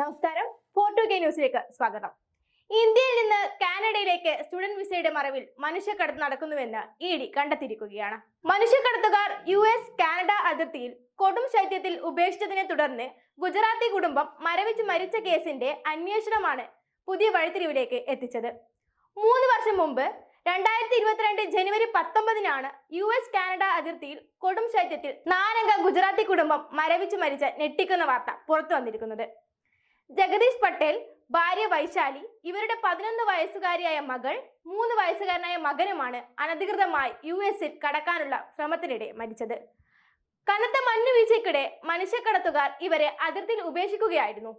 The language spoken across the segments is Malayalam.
നമസ്കാരം. ഫോർട്ടു കെ ന്യൂസിലേക്ക് സ്വാഗതം. ഇന്ത്യയിൽ നിന്ന് കാനഡയിലേക്ക് സ്റ്റുഡന്റ് വിസയുടെ മറവിൽ മനുഷ്യക്കടത്ത് നടക്കുന്നുവെന്ന് ഇ ഡി കണ്ടെത്തിയിരിക്കുകയാണ്. മനുഷ്യക്കടത്തുകാർ യു എസ് കാനഡ അതിർത്തിയിൽ കൊടും ശൈത്യത്തിൽ ഉപേക്ഷിച്ചതിനെ തുടർന്ന് ഗുജറാത്തി കുടുംബം മരവിച്ച് മരിച്ച കേസിന്റെ അന്വേഷണമാണ് പുതിയ വഴിത്തിരിവിലേക്ക് എത്തിച്ചത്. മൂന്ന് വർഷം മുമ്പ് രണ്ടായിരത്തി ഇരുപത്തിരണ്ട് ജനുവരി പത്തൊമ്പതിനാണ് യു എസ് കാനഡ അതിർത്തിയിൽ കൊടും ശൈത്യത്തിൽ നാലംഗ ഗുജറാത്തി കുടുംബം മരവിച്ച് മരിച്ച ഞെട്ടിക്കുന്ന വാർത്ത പുറത്തു വന്നിരിക്കുന്നത്. ജഗദീഷ് പട്ടേൽ ഭാര്യ വൈശാലി ഇവരുടെ പതിനൊന്ന് വയസ്സുകാരിയായ മകൾ മൂന്ന് വയസ്സുകാരനായ മകനുമാണ് അനധികൃതമായി യു എസിൽ കടക്കാനുള്ള ശ്രമത്തിനിടെ മരിച്ചത്. കനത്ത മഞ്ഞുവീഴ്ചയ്ക്കിടെ മനുഷ്യക്കടത്തുകാർ ഇവരെ അതിർത്തിയിൽ ഉപേക്ഷിക്കുകയായിരുന്നു.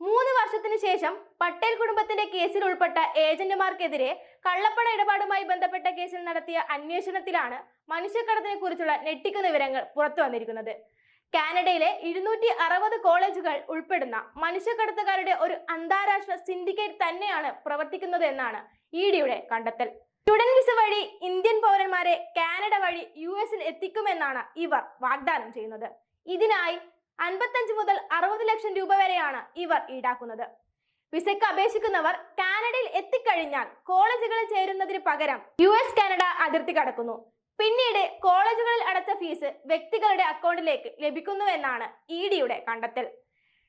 മൂന്ന് വർഷത്തിനു ശേഷം പട്ടേൽ കുടുംബത്തിന്റെ കേസിൽ ഉൾപ്പെട്ട ഏജന്റുമാർക്കെതിരെ കള്ളപ്പണ ഇടപാടുമായി ബന്ധപ്പെട്ട കേസിൽ നടത്തിയ അന്വേഷണത്തിലാണ് മനുഷ്യക്കടത്തിനെ കുറിച്ചുള്ള ഞെട്ടിക്കുന്ന വിവരങ്ങൾ പുറത്തു വന്നിരിക്കുന്നത്. കാനഡയിലെ ഇരുന്നൂറ്റി അറുപത് കോളേജുകൾ ഉൾപ്പെടുന്ന മനുഷ്യക്കടത്തുകാരുടെ ഒരു അന്താരാഷ്ട്ര സിൻഡിക്കേറ്റ് തന്നെയാണ് പ്രവർത്തിക്കുന്നത് എന്നാണ് ഇ ഡിയുടെ കണ്ടെത്തൽ. സ്റ്റുഡന്റ് വിസ വഴി ഇന്ത്യൻ പൗരന്മാരെ കാനഡ വഴി യു എസിൽ എത്തിക്കുമെന്നാണ് ഇവർ വാഗ്ദാനം ചെയ്യുന്നത്. ഇതിനായി അൻപത്തഞ്ച് മുതൽ അറുപത് ലക്ഷം രൂപ വരെയാണ് ഇവർ ഈടാക്കുന്നത്. വിസയ്ക്ക് അപേക്ഷിക്കുന്നവർ കാനഡയിൽ എത്തിക്കഴിഞ്ഞാൽ കോളേജുകളിൽ ചേരുന്നതിന് പകരം യു എസ് കാനഡ അതിർത്തി കടക്കുന്നു. പിന്നീട് കോളേജുകളിൽ അടച്ച ഫീസ് വ്യക്തികളുടെ അക്കൗണ്ടിലേക്ക് ലഭിക്കുന്നുവെന്നാണ് ഇ ഡിയുടെ കണ്ടെത്തൽ.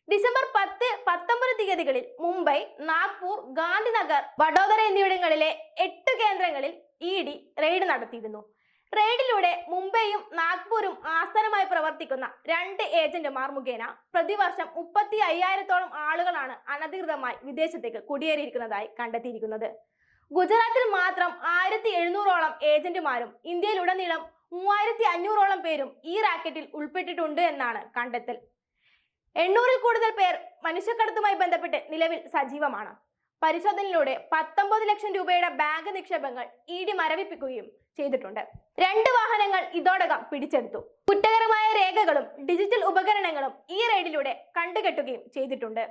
ഡിസംബർ പത്ത് പത്തൊമ്പത് തീയതികളിൽ മുംബൈ നാഗ്പൂർ ഗാന്ധിനഗർ വഡോദര എന്നിവിടങ്ങളിലെ എട്ട് കേന്ദ്രങ്ങളിൽ ഇ ഡി റെയ്ഡ് നടത്തിയിരുന്നു. റെയ്ഡിലൂടെ മുംബൈയും നാഗ്പൂരും ആസ്ഥാനമായി പ്രവർത്തിക്കുന്ന രണ്ട് ഏജന്റുമാർ മുഖേന പ്രതിവർഷം മുപ്പത്തി അയ്യായിരത്തോളം ആളുകളാണ് അനധികൃതമായി വിദേശത്തേക്ക് കുടിയേറിയിരിക്കുന്നതായി കണ്ടെത്തിയിരിക്കുന്നത്. ഗുജറാത്തിൽ മാത്രം ആയിരത്തി എഴുന്നൂറോളം ഏജന്റുമാരും ഇന്ത്യയിലുടനീളം മൂവായിരത്തി അഞ്ഞൂറോളം പേരും ഈ റാക്കറ്റിൽ ഉൾപ്പെട്ടിട്ടുണ്ട് എന്നാണ് കണ്ടെത്തൽ. എണ്ണൂറിൽ കൂടുതൽ പേർ മനുഷ്യക്കടത്തുമായി ബന്ധപ്പെട്ട് നിലവിൽ സജീവമാണ്. പരിശോധനയിലൂടെ പത്തൊമ്പത് ലക്ഷം രൂപയുടെ ബാങ്ക് നിക്ഷേപങ്ങൾ ഇ ഡി മരവിപ്പിക്കുകയും ചെയ്തിട്ടുണ്ട്. രണ്ട് വാഹനങ്ങൾ ഇതോടകം പിടിച്ചെടുത്തു. കുറ്റകരമായ രേഖകളും ഡിജിറ്റൽ ഉപകരണങ്ങളും ഈ റെയ്ഡിലൂടെ കണ്ടുകെട്ടുകയും ചെയ്തിട്ടുണ്ട്.